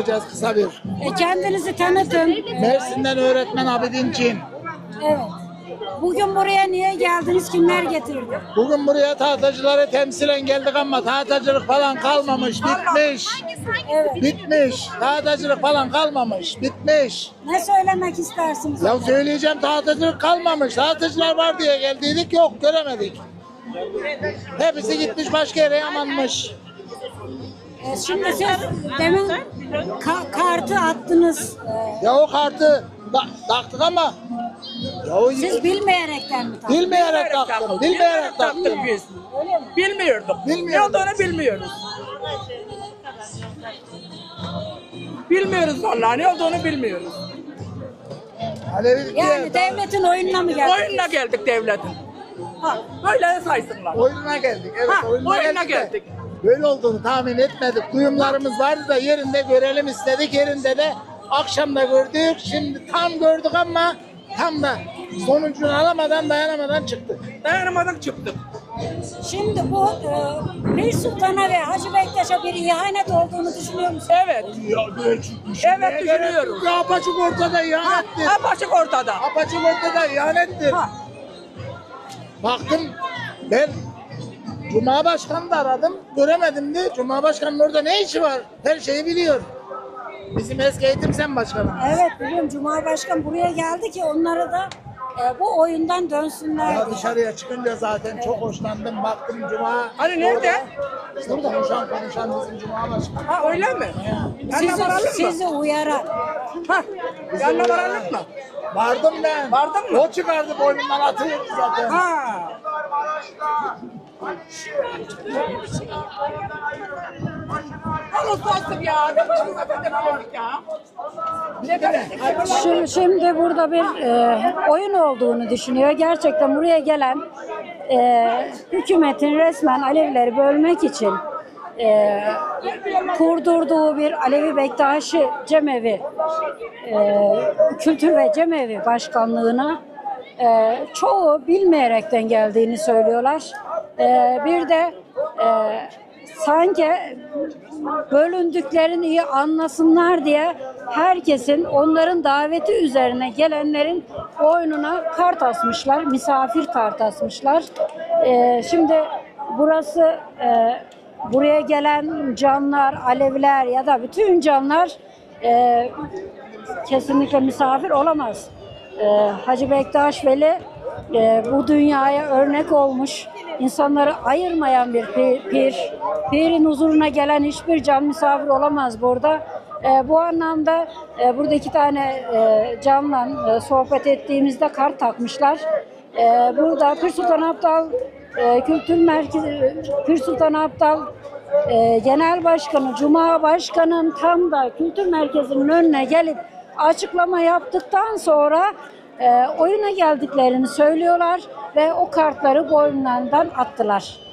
yapacağız kısa bir. E, kendinizi tanıtın. Mersin'den öğretmen Abidin Çin. Evet. Bugün buraya niye geldiniz? Kimler getirdi? Bugün buraya tahtacıları temsilen geldik ama tahtacılık falan kalmamış, bitmiş. Evet. Bitmiş. Tahtacılık falan kalmamış, bitmiş. Ne söylemek istersiniz? Ya söyleyeceğim tahtacılık kalmamış. Tahtacılar var diye geldiydik yok göremedik. Hepsi gitmiş başka yere yamanmış. E, şimdi siz demin ka- kartı attınız. Ya o kartı da- taktık ama ya o siz bilmeyerekten mi taktınız? bilmeyerek taktım. Bilmeyerek taktım. taktık biz. Öyle mi? Bilmiyorduk. Bilmiyorduk. Ne olduğunu bilmiyoruz. Bilmiyoruz vallahi ne olduğunu bilmiyoruz. Alevi Yani diye devletin oyununa mı geldiniz? Oyununa geldik devletin. Ha, öyle saysınlar. oyununa geldik. Evet Ha, oyununa, oyununa geldik. de geldik. Böyle olduğunu tahmin etmedik. Duyumlarımız vardı da yerinde görelim istedik. Yerinde de akşam da gördük. Şimdi tam gördük ama tam da sonucunu alamadan dayanamadan çıktık. Dayanamadık çıktık. Şimdi bu e, Pir Sultan'a ve Hacı Bektaş'a bir ihanet olduğunu düşünüyor musunuz? Evet. Ya. Evet, düşünüyoruz. Ya apaçık ortada Ha, ihanettir. apaçık ortada. Apaçık ortada ihanettir. Ha, Baktım ben Cuma Başkanı da aradım. Göremedim de Cuma Başkanı'nın orada ne işi var? Her şeyi biliyor. Bizim eski eğitim sen başkanımız. Evet biliyorum Cumhurbaşkanı buraya geldi ki onları da e, bu oyundan dönsünler. Ya diye. dışarıya çıkınca zaten çok hoşlandım. Baktım Cuma. Hani nerede? İşte konuşan konuşan bizim Cuma Başkanı. Ha öyle mi? Yanına Sizi, varalım mı? sizi uyarar. Ha, yanına varalım mı? Vardım ben. Vardın mı? O çıkardı boynundan atıyordu zaten. Ha. Şimdi, şimdi burada bir e, oyun olduğunu düşünüyor. Gerçekten buraya gelen e, hükümetin resmen Alevileri bölmek için e, kurdurduğu bir Alevi Bektaşi Cemevi e, Kültür ve Cemevi Başkanlığına e, çoğu bilmeyerekten geldiğini söylüyorlar. E, bir de e, sanki bölündüklerini iyi anlasınlar diye herkesin onların daveti üzerine gelenlerin oyununa kart asmışlar, misafir kart asmışlar. Ee, şimdi burası e, buraya gelen canlar, Aleviler ya da bütün canlar e, kesinlikle misafir olamaz. Ee, Hacı Bektaş Veli e, bu dünyaya örnek olmuş, insanları ayırmayan bir pir. pir. Pirin huzuruna gelen hiçbir can misafir olamaz burada. Ee, bu anlamda e, burada iki tane e, canla e, sohbet ettiğimizde kart takmışlar. Ee, burada Pir Sultan Abdal e, Kültür Merkezi, Pir Sultan Abdal e, Genel Başkanı, Cuma Başkanı'nın tam da kültür merkezinin önüne gelip açıklama yaptıktan sonra e, oyuna geldiklerini söylüyorlar ve o kartları boynundan attılar.